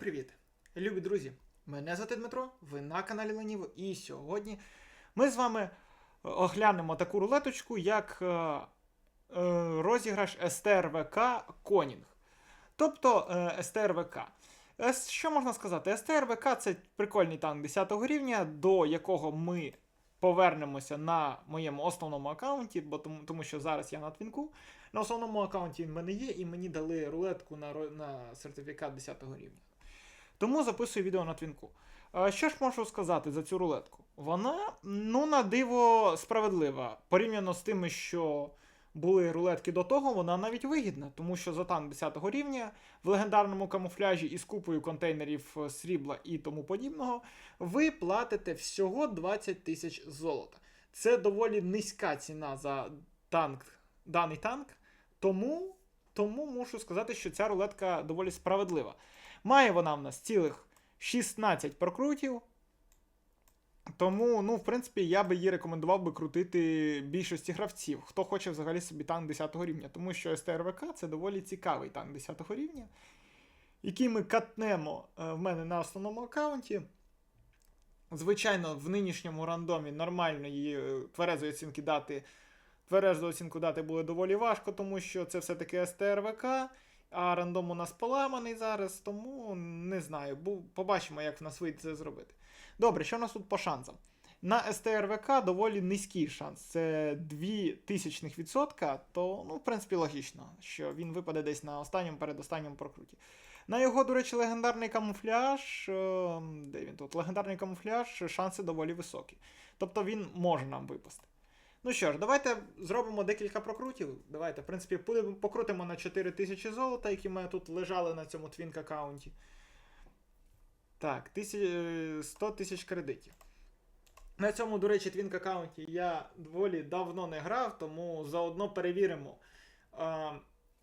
привіт! Любі друзі! Мене звати Дмитро, ви на каналі Леніво, і сьогодні ми з вами е, оглянемо таку рулеточку, як е, е, розіграш СТРВК Конінг. Тобто е, СТРВК. Що можна сказати? СТРВК це прикольний танк 10 рівня, до якого ми повернемося на моєму основному аккаунті, бо тому, тому що зараз я на твінку. На основному аккаунті він в мене є, і мені дали рулетку на, на сертифікат 10 рівня. Тому записую відео на твінку. Що ж можу сказати за цю рулетку? Вона, ну, на диво справедлива. Порівняно з тими, що були рулетки до того, вона навіть вигідна, тому що за танк 10 рівня в легендарному камуфляжі із купою контейнерів е, срібла і тому подібного, ви платите всього 20 тисяч золота. Це доволі низька ціна за танк, даний танк. Тому, тому мушу сказати, що ця рулетка доволі справедлива. Має вона в нас цілих 16 прокрутів. Тому, ну, в принципі, я би її рекомендував би крутити більшості гравців, хто хоче взагалі собі танк 10 рівня. Тому що СТРВК це доволі цікавий танк 10 рівня, який ми катнемо е, в мене на основному аккаунті. Звичайно, в нинішньому рандомі нормальної е, тверезої оцінки дати. Тверезу оцінку дати буде доволі важко, тому що це все-таки СТРВК, а рандом у нас поламаний зараз, тому не знаю. Побачимо, як в нас вийде це зробити. Добре, що у нас тут по шансам? На СТРВК доволі низький шанс. Це 0,02%, то, ну, в принципі, логічно, що він випаде десь на останньому передостанньому прокруті. На його, до речі, легендарний камуфляж. е, Де він тут? Легендарний камуфляж, шанси доволі високі. Тобто він може нам випасти. Ну що ж, давайте зробимо декілька прокрутів. Давайте, в принципі, покрутимо на 4000 золота, які мене тут лежали на цьому твінк аккаунті. Так, е, 100 тисяч кредитів. На цьому, до речі, твінк аккаунті я доволі давно не грав, тому заодно перевіримо, а,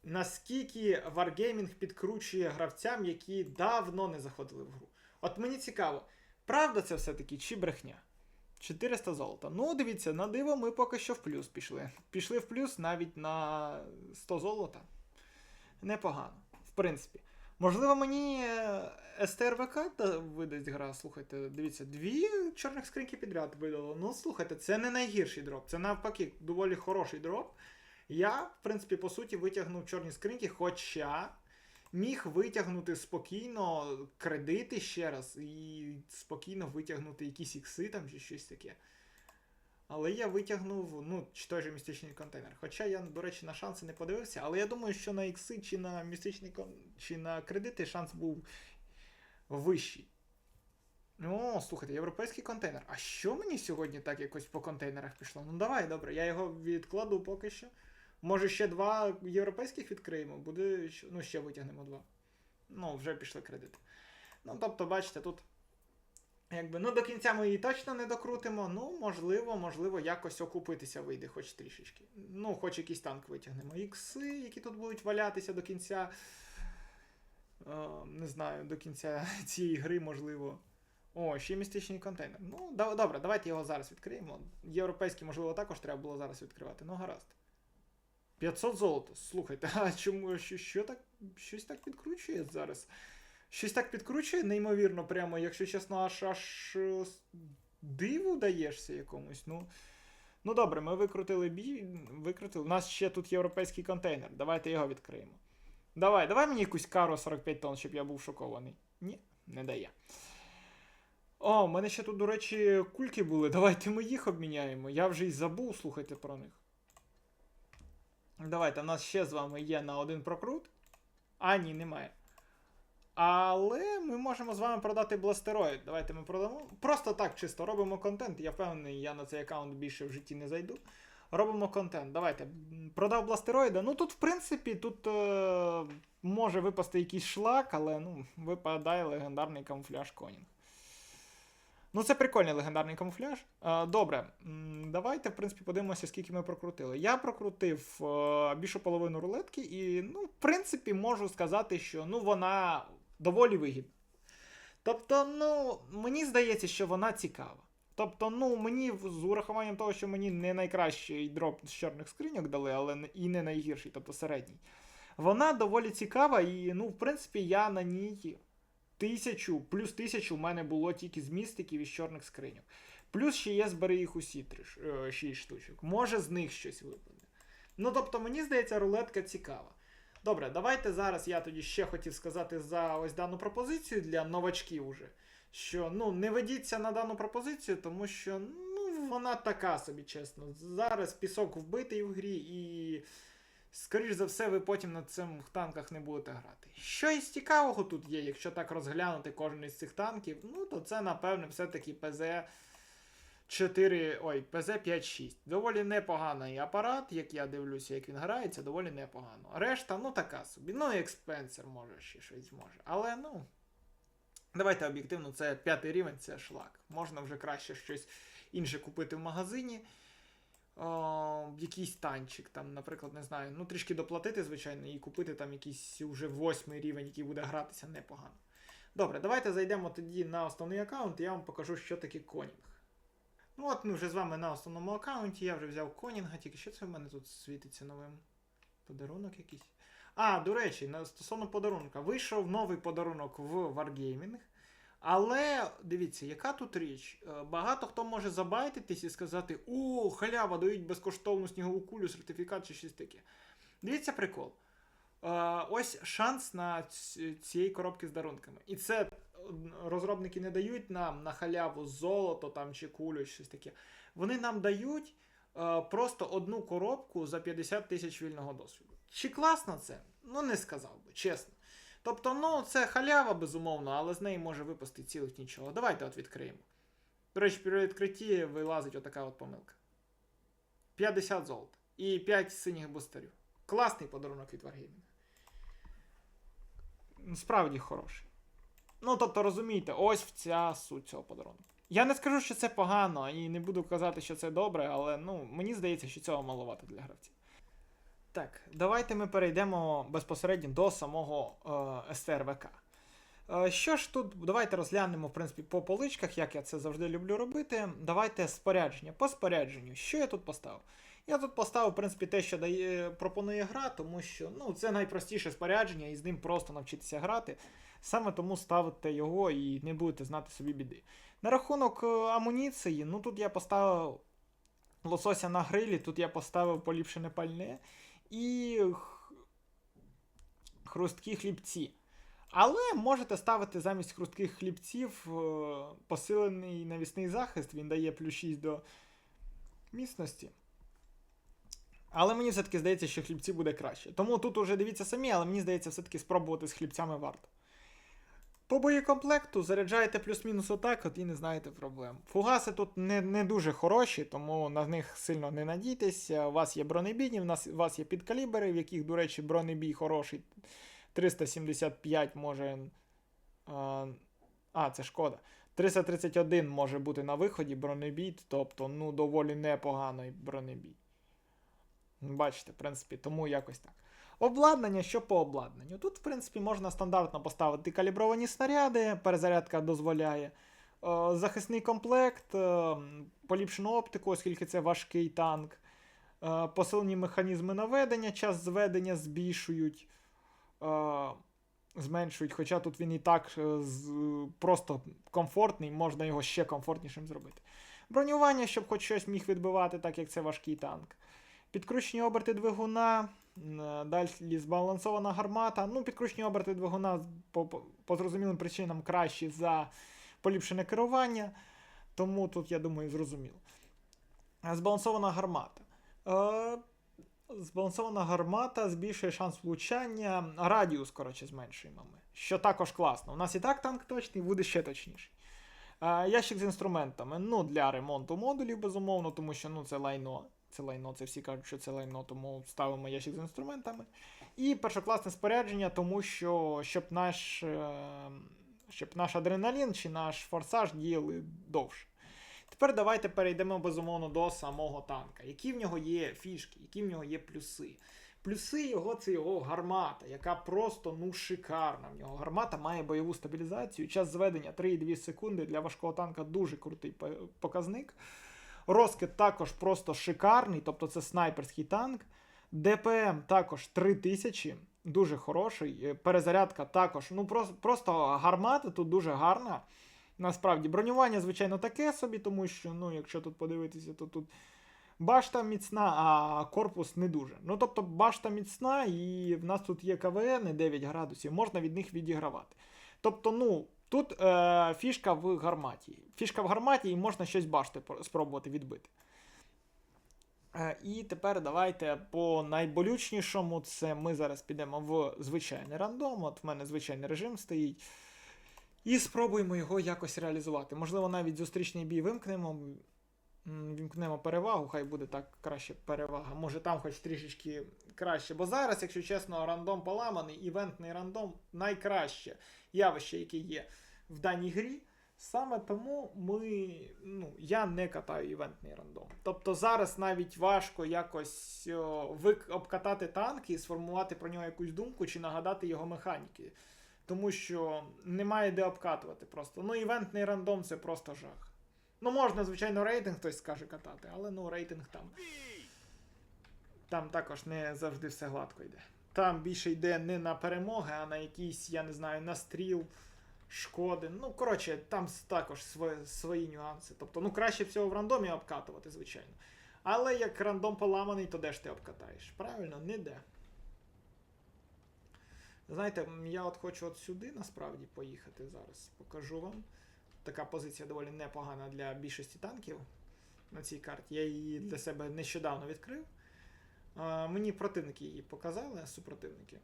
наскільки Wargaming підкручує гравцям, які давно не заходили в гру. От мені цікаво, правда це все-таки чи брехня? 400 золота. Ну, дивіться, на диво ми поки що в плюс пішли. Пішли в плюс навіть на 100 золота. Непогано, в принципі. Можливо, мені е, СТРВК видасть гра. Слухайте, дивіться, дві чорних скриньки підряд видало. Ну, слухайте, це не найгірший дроп. Це навпаки доволі хороший дроп. Я, в принципі, по суті, витягнув чорні скриньки, хоча міг витягнути спокійно кредити ще раз і спокійно витягнути якісь ікси там чи щось таке. Але я витягнув, ну, чи той же містичний контейнер. Хоча я, до речі, на шанси не подивився, але я думаю, що на ікси чи на містичний кон... чи на кредити шанс був вищий. О, слухайте, європейський контейнер. А що мені сьогодні так якось по контейнерах пішло? Ну давай, добре, я його відкладу поки що. Може, ще два європейських відкриємо, буде. Ну, ще витягнемо два. Ну, вже пішли кредити. Ну, тобто, бачите, тут. Якби, ну, до кінця ми її точно не докрутимо. Ну, можливо, можливо, якось окупитися вийде, хоч трішечки. Ну, хоч якийсь танк витягнемо. Ікси, які тут будуть валятися до кінця. Е, не знаю, до кінця цієї гри, можливо. О, ще містичний контейнер. Ну, добре, давайте його зараз відкриємо. Європейський, можливо, також треба було зараз відкривати. Ну, гаразд. 500 золота. Слухайте, а чому що, що так щось так підкручує зараз? Щось так підкручує, неймовірно, прямо, якщо чесно, аж аж е, диву даєшся якомусь. Ну, ну добре, ми викрутили бій. Викрутили. У нас ще тут європейський контейнер. Давайте його відкриємо. Давай, давай мені якусь кару 45 тонн, щоб я був шокований. Ні, не дає. О, у мене ще тут, до речі, кульки були. Давайте ми їх обміняємо. Я вже й забув, слухайте про них. Давайте, у нас ще з вами є на один прокрут. А, ні, немає. Але ми можемо з вами продати бластероїд. Давайте ми продамо. Просто так, чисто робимо контент. Я впевнений, я на цей аккаунт більше в житті не зайду. Робимо контент. Давайте. Продав бластероїда. Ну тут, в принципі, тут е- може випасти якийсь шлак, але ну, випадає легендарний камуфляж Конінг. Ну, це прикольний легендарний камуфляж. Е, добре, давайте, в принципі, подивимося, скільки ми прокрутили. Я прокрутив е, більшу половину рулетки, і, ну, в принципі, можу сказати, що ну, вона доволі вигідна. Тобто, ну, мені здається, що вона цікава. Тобто, ну, мені з урахуванням того, що мені не найкращий дроп з чорних скриньок дали, але і не найгірший, тобто середній. Вона доволі цікава, і, ну, в принципі, я на ній тисячу, плюс тисячу в мене було тільки з містиків і з чорних скриньок. Плюс ще є збери їх усі три, е, шість штучок. Може з них щось випаде. Ну тобто, мені здається, рулетка цікава. Добре, давайте зараз я тоді ще хотів сказати за ось дану пропозицію для новачків уже. Що ну не ведіться на дану пропозицію, тому що ну вона така собі, чесно. Зараз пісок вбитий в грі, і скоріш за все, ви потім на цих танках не будете грати. Що із цікавого тут є, якщо так розглянути кожен із цих танків, ну то це, напевне, все-таки ПЗ 4, ой, ПЗ-5-6. Доволі непоганий апарат, як я дивлюся, як він грається, доволі непогано. Решта, ну така собі. Ну, і експенсер може ще щось зможе. Але ну. Давайте об'єктивно, це п'ятий рівень, це шлак. Можна вже краще щось інше купити в магазині. О, якийсь танчик, там, наприклад, не знаю, ну трішки доплатити, звичайно, і купити там якийсь уже восьмий рівень, який буде гратися непогано. Добре, давайте зайдемо тоді на основний аккаунт, і я вам покажу, що таке конінг. Ну от ми вже з вами на основному аккаунті, я вже взяв конінга, тільки що це в мене тут світиться новим подарунок якийсь. А, до речі, стосовно подарунка. Вийшов новий подарунок в Wargaming. Але дивіться, яка тут річ? Е, Багато хто може забайтитись і сказати: о, халява, дають безкоштовну снігову кулю, сертифікат чи щось таке. Дивіться прикол. Е, Ось шанс на цієї коробки з дарунками. І це е, розробники не дають нам на халяву золото там чи кулю, чи щось таке. Вони нам дають просто одну коробку за 50 тисяч вільного досвіду. Чи класно це? Ну, не сказав би, чесно. Тобто, ну, це халява, безумовно, але з неї може випасти цілих нічого. Давайте от відкриємо. До речі, при відкритті вилазить отака от помилка. 50 золота і 5 синіх бустерів. Класний подарунок від Wargaming. Справді хороший. Ну, тобто, розумієте, ось вся суть цього подарунку. Я не скажу, що це погано, і не буду казати, що це добре, але ну, мені здається, що цього маловато для гравців. Так, давайте ми перейдемо безпосередньо до самого е, СТРВК. Е, що ж тут, давайте розглянемо, в принципі, по поличках, як я це завжди люблю робити. Давайте спорядження. По спорядженню, що я тут поставив? Я тут поставив, в принципі, те, що дає, пропонує гра, тому що ну, це найпростіше спорядження, і з ним просто навчитися грати. Саме тому ставите його і не будете знати собі біди. На рахунок е, амуніції, ну тут я поставив лосося на грилі, тут я поставив поліпшене пальне і хрусткі хлібці. Але можете ставити замість хрустких хлібців е, посилений навісний захист, він дає плюс 6 до міцності. Але мені все-таки здається, що хлібці буде краще. Тому тут уже дивіться самі, але мені здається, все-таки спробувати з хлібцями варто. По боєкомплекту заряджаєте плюс-мінус отак, от і не знаєте проблем. Фугаси тут не, не дуже хороші, тому на них сильно не надійтесь. У вас є бронебійні, у вас є підкалібери, в яких, до речі, бронебій хороший. 375 може. А, а, це шкода. 331 може бути на виході бронебій, тобто, ну, доволі непоганий бронебій. Бачите, в принципі, тому якось так. Обладнання, що по обладнанню. Тут, в принципі, можна стандартно поставити калібровані снаряди, перезарядка дозволяє. Е, Захисний комплект, е, поліпшену оптику, оскільки це важкий танк. Е, Посилені механізми наведення, час зведення збільшують, зменшують, хоча тут він і так просто комфортний, можна його ще комфортнішим зробити. Бронювання, щоб хоч щось міг відбивати, так як це важкий танк. Підкручені оберти двигуна, далі збалансована гармата. Ну, підкручені оберти двигуна по, по, зрозумілим причинам кращі за поліпшене керування. Тому тут, я думаю, зрозуміло. Е, Збалансована гармата. Е, збалансована гармата збільшує шанс влучання, радіус, коротше, зменшуємо ми. Що також класно. У нас і так танк точний, буде ще точніший. Е, ящик з інструментами. Ну, для ремонту модулів, безумовно, тому що ну, це лайно. Це лайно, це всі кажуть, що це лайно, тому ставимо ящик з інструментами. І першокласне спорядження, тому що щоб наш, е, щоб наш адреналін чи наш форсаж діяли довше. Тепер давайте перейдемо безумовно до самого танка. Які в нього є фішки, які в нього є плюси. Плюси його це його гармата, яка просто ну шикарна. В нього гармата має бойову стабілізацію. Час зведення 3,2 секунди для важкого танка дуже крутий показник. Розкид також просто шикарний, тобто це снайперський танк. ДПМ також 3000. дуже хороший. Е, Перезарядка також. Ну, просто, просто гармата тут дуже гарна. Насправді, бронювання, звичайно, таке собі, тому що, ну, якщо тут подивитися, то тут башта міцна, а корпус не дуже. Ну, тобто, башта міцна, і в нас тут є КВН 9 градусів, можна від них відігравати. Тобто, ну, тут е, фішка в гарматі. Фішка в гарматі, і можна щось башти спробувати відбити. Е, І тепер давайте по найболючнішому. Це ми зараз підемо в звичайний рандом. От в мене звичайний режим стоїть. І спробуємо його якось реалізувати. Можливо, навіть зустрічний бій вимкнемо. Вімкнемо перевагу, хай буде так краще перевага. Може там хоч трішечки краще. Бо зараз, якщо чесно, рандом поламаний, івентний рандом найкраще явище, яке є в даній грі. Саме тому ми, ну, я не катаю івентний рандом. Тобто зараз навіть важко якось о, вик- обкатати танк і сформувати про нього якусь думку чи нагадати його механіки. Тому що немає де обкатувати просто. Ну, івентний рандом це просто жах. Ну, можна, звичайно, рейтинг хтось скаже катати, але ну рейтинг там. Там також не завжди все гладко йде. Там більше йде не на перемоги, а на якісь, я не знаю, на стріл, шкоди. Ну, коротше, там також свої, свої нюанси. Тобто, ну краще всього в рандомі обкатувати, звичайно. Але як рандом поламаний, то де ж ти обкатаєш? Правильно, ніде. Знаєте, я от хочу от сюди насправді поїхати зараз. Покажу вам. Така позиція доволі непогана для більшості танків на цій карті. Я її для себе нещодавно відкрив. Мені противники її показали, супротивники.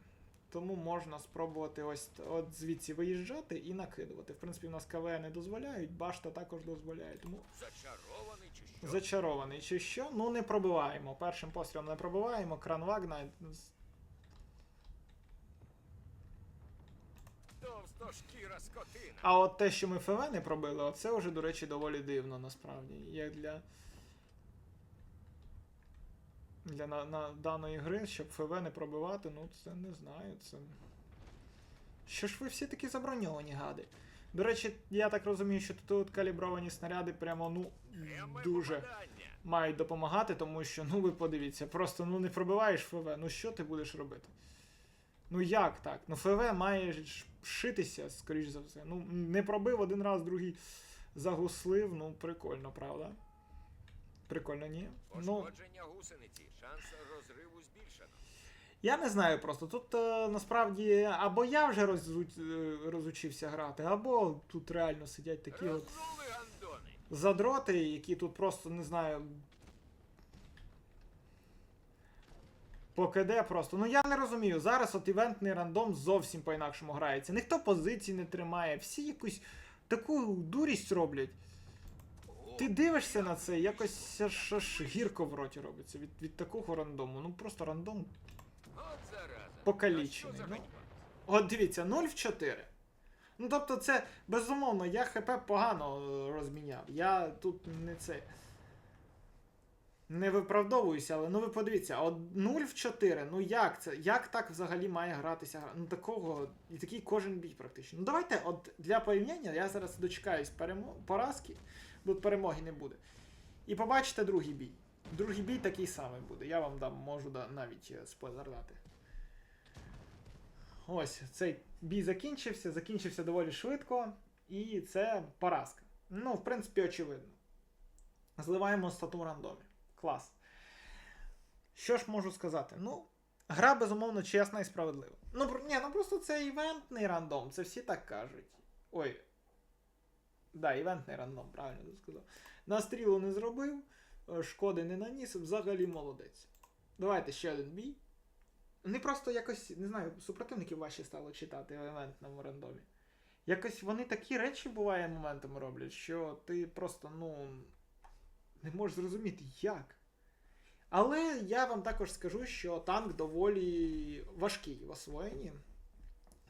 Тому можна спробувати ось от звідси виїжджати і накидувати. В принципі, у нас КВ не дозволяють, башта також дозволяє. Тому Зачарований чи що? зачарований чи що? Ну не пробиваємо. Першим пострілом не пробиваємо. Кран Вагна. Товстошкіра скотина. А от те, що ми ФВ не пробили, оце вже, до речі, доволі дивно насправді. Як для. Для на, на даної гри, щоб ФВ не пробивати, ну це не знаю. Це. Що ж ви всі такі заброньовані гади? До речі, я так розумію, що тут калібровані снаряди прямо ну дуже мають допомагати, тому що, ну ви подивіться, просто ну не пробиваєш ФВ, ну що ти будеш робити? Ну як так? Ну ФВ має ж шитися, скоріш за все. Ну, не пробив один раз, другий загуслив, ну прикольно, правда? Прикольно, ні? Ну, гусениці. Шанс розриву збільшено. я не знаю просто. Тут е, насправді або я вже розу... е, розучився грати, або тут реально сидять такі от гандони. задроти, які тут просто не знаю. По КД просто. Ну я не розумію. Зараз от івентний рандом зовсім по-інакшому грається. Ніхто позицій не тримає, всі якусь таку дурість роблять. Ти дивишся на це, якось аж, аж гірко в роті робиться від, від такого рандому. Ну просто рандом. Покалічений, ну. От дивіться, 0 в 4. Ну тобто, це безумовно, я ХП погано е, розміняв. Я тут не це. Не виправдовуюся, але ну ви подивіться, от 0 в 4, ну як це? Як так взагалі має гратися гра? Ну такого, і такий кожен бій практично. Ну давайте, от для порівняння, я зараз дочекаюсь перемо... поразки, бо перемоги не буде. І побачите другий бій. Другий бій такий самий буде. Я вам дам, можу да, навіть е, спойлер дати. Ось цей бій закінчився, закінчився доволі швидко, і це поразка. Ну, в принципі, очевидно. Зливаємо стату рандомі. Клас. Що ж можу сказати? Ну, гра безумовно чесна і справедлива. Ну, ні, ну просто це івентний рандом, це всі так кажуть. Ой. Да, івентний рандом, правильно ти сказав. На стрілу не зробив, е, шкоди не наніс, взагалі молодець. Давайте ще один бій. Вони просто якось, не знаю, супротивників ваші стало читати в івентному рандомі. Якось вони такі речі буває моментами роблять, що ти просто, ну, не можеш зрозуміти, як. Але я вам також скажу, що танк доволі важкий в освоєнні.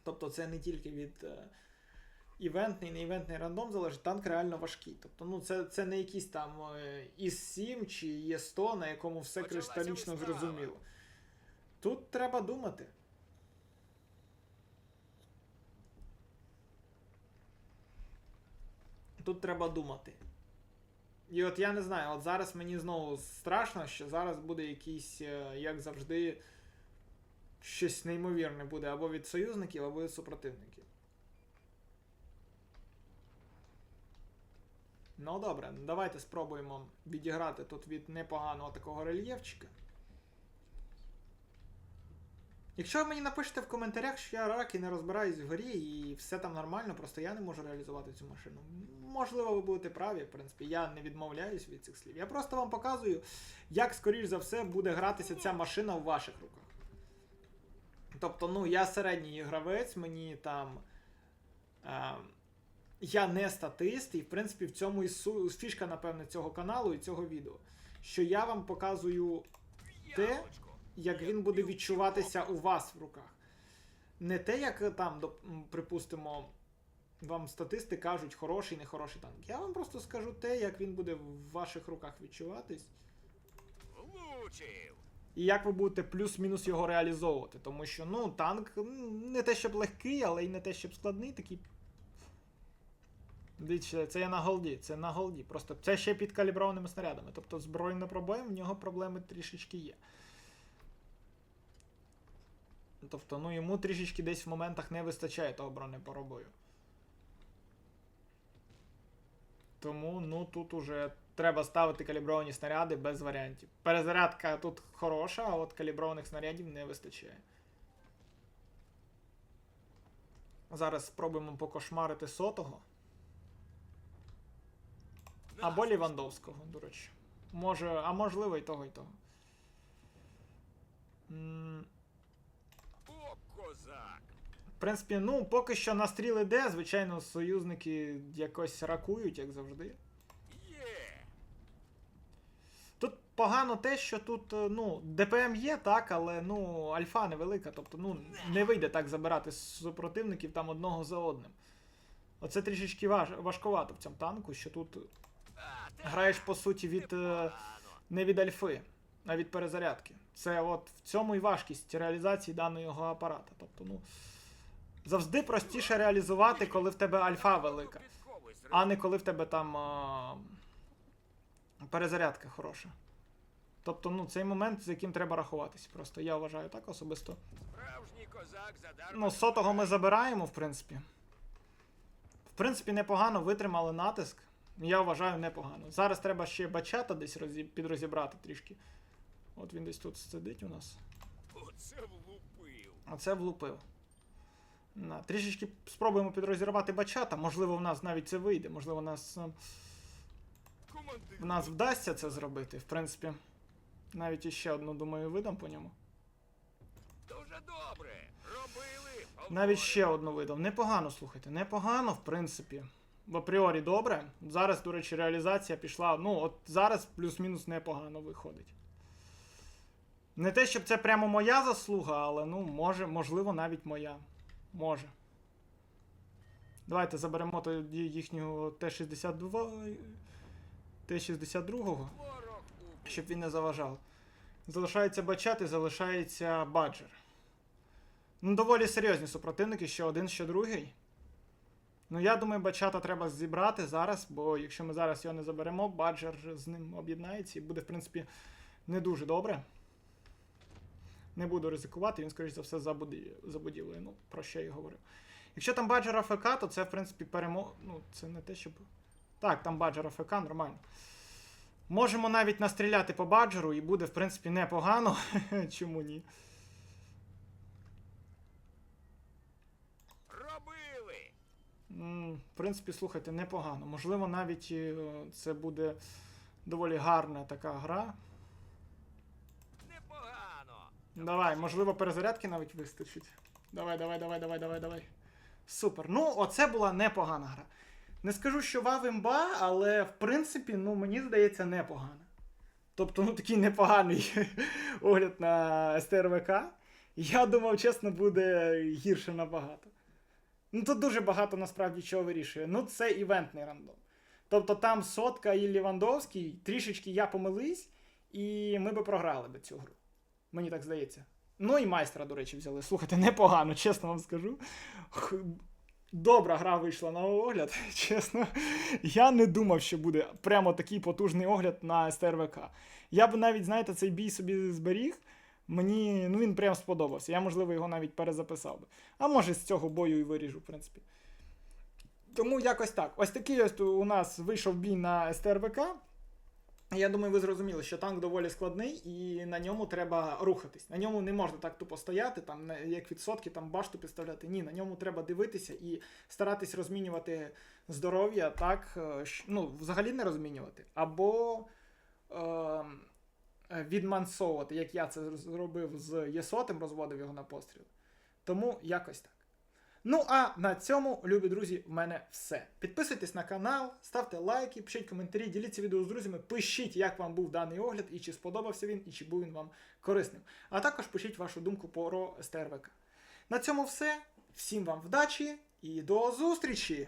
Тобто це не тільки від е, івентний, не івентний рандом залежить, танк реально важкий. Тобто, ну, це, це не якийсь там е, ІС-7 чи Є100, на якому все кристалічно зрозуміло. Тут треба думати. Тут треба думати. І от я не знаю, от зараз мені знову страшно, що зараз буде якийсь, е, як завжди, щось неймовірне буде або від союзників, або від супротивників. Ну добре, давайте спробуємо відіграти тут від непоганого такого рельєфчика. Якщо ви мені напишете в коментарях, що я рак і не розбираюсь в грі, і все там нормально, просто я не можу реалізувати цю машину. Можливо, ви будете праві, в принципі, я не відмовляюсь від цих слів. Я просто вам показую, як, скоріш за все, буде гратися ця машина в ваших руках. Тобто, ну, я середній гравець, мені там. Е, я не статист, і в принципі в цьому і фішка, напевне, цього каналу і цього відео. Що я вам показую Те. Як він буде відчуватися у вас в руках. Не те, як е, там, припустимо, вам статисти кажуть хороший, нехороший танк. Я вам просто скажу те, як він буде в ваших руках відчуватись, і як ви будете плюс-мінус його реалізовувати. Тому що, ну, танк не те, щоб легкий, але й не те, щоб складний, такий. Дивіться, це я на голді, це на голді. Просто це ще під каліброваними снарядами. Тобто збройний пробоєм, в нього проблеми трішечки є. Тобто, ну йому трішечки десь в моментах не вистачає того бронепробою. Тому, ну тут уже треба ставити калібровані снаряди без варіантів. Перезарядка тут хороша, а от каліброваних снарядів не вистачає. Зараз спробуємо покошмарити сотого. Або Лівандовського, до речі. Може, а можливо і того, і того. В принципі, ну, поки що настріл іде, звичайно, союзники якось ракують, як завжди. Тут погано те, що тут, е, ну, ДПМ є, так, але ну, альфа невелика, тобто, ну, не вийде так забирати супротивників там одного за одним. Оце трішечки важ, важковато в цьому танку, що тут граєш по суті від. е, не від альфи, а від перезарядки. Це от в цьому і важкість реалізації даного апарата. Тобто, ну, завжди простіше реалізувати, коли в тебе альфа велика, а не коли в тебе там а, перезарядка хороша. Тобто, ну, цей момент, з яким треба рахуватись. Просто я вважаю так особисто. Ну, сотого ми забираємо, в принципі. В принципі, непогано витримали натиск. Я вважаю непогано. Зараз треба ще бачата десь розі... підрозібрати трішки. От він десь тут сидить у нас. Оце влупив. А це влупив. На, трішечки спробуємо підрозірвати бачата. Можливо, в нас навіть це вийде. Можливо, в нас, е, в нас вдасться це зробити. В принципі, навіть іще одну, думаю, видам по ньому. Дуже добре. Робили. Навіть ще одну видав. Непогано, слухайте, непогано, в принципі. В апріорі добре. Зараз, до речі, реалізація пішла. Ну, от зараз плюс-мінус непогано виходить. Не те, щоб це прямо моя заслуга, але ну, може, можливо, навіть моя. Може. Давайте заберемо тоді їхнього Т-62. Т-62, щоб він не заважав. Залишається бачати, залишається баджер. Ну, доволі серйозні супротивники, що один, що другий. Ну, я думаю, бачата треба зібрати зараз, бо якщо ми зараз його не заберемо, баджер з ним об'єднається і буде, в принципі, не дуже добре. Не буду ризикувати, він, скоріш за все, за, будівлею. Ну, про що я і говорив. Якщо там баджер АФК, то це, в принципі, перемо... Ну, це не те, щоб. Так, там баджер АФК, нормально. Можемо навіть настріляти по баджеру і буде, в принципі, непогано. Чому ні? Робили. В принципі, слухайте, непогано. Можливо, навіть е, це буде доволі гарна така гра. Давай, можливо, перезарядки навіть вистачить. Давай, давай, давай, давай, давай, давай. Супер. Ну, оце була непогана гра. Не скажу, що вав імба, але в принципі, ну, мені здається, непогана. Тобто, ну такий непоганий огляд на СТРВК. Я думав, чесно, буде гірше набагато. Ну, тут дуже багато насправді чого вирішує. Ну, це івентний рандом. Тобто там сотка і Лівандовський, трішечки я помились, і ми би програли би цю гру. Мені так здається. Ну і майстра, до речі, взяли. Слухайте, непогано, чесно вам скажу. Добра гра вийшла на огляд, чесно. Я не думав, що буде прямо такий потужний огляд на СТРВК. Я б навіть, знаєте, цей бій собі зберіг. Мені ну він прям сподобався. Я, можливо, його навіть перезаписав би. А може, з цього бою і виріжу, в принципі. Тому якось так. Ось такий ось у нас вийшов бій на СТРВК. Я думаю, ви зрозуміли, що танк доволі складний, і на ньому треба рухатись. На ньому не можна так тупо стояти, там як відсотки, там башту підставляти. Ні, на ньому треба дивитися і старатись розмінювати здоров'я, так, е, ну, взагалі не розмінювати. Або е, відмансовувати, як я це зробив з Єсотим, розводив його на постріл. Тому якось так. Ну а на цьому, любі друзі, в мене все. Підписуйтесь на канал, ставте лайки, пишіть коментарі, діліться відео з друзями, пишіть, як вам був даний огляд, і чи сподобався він, і чи був він вам корисним. А також пишіть вашу думку про СТРВК. На цьому все. Всім вам вдачі і до зустрічі!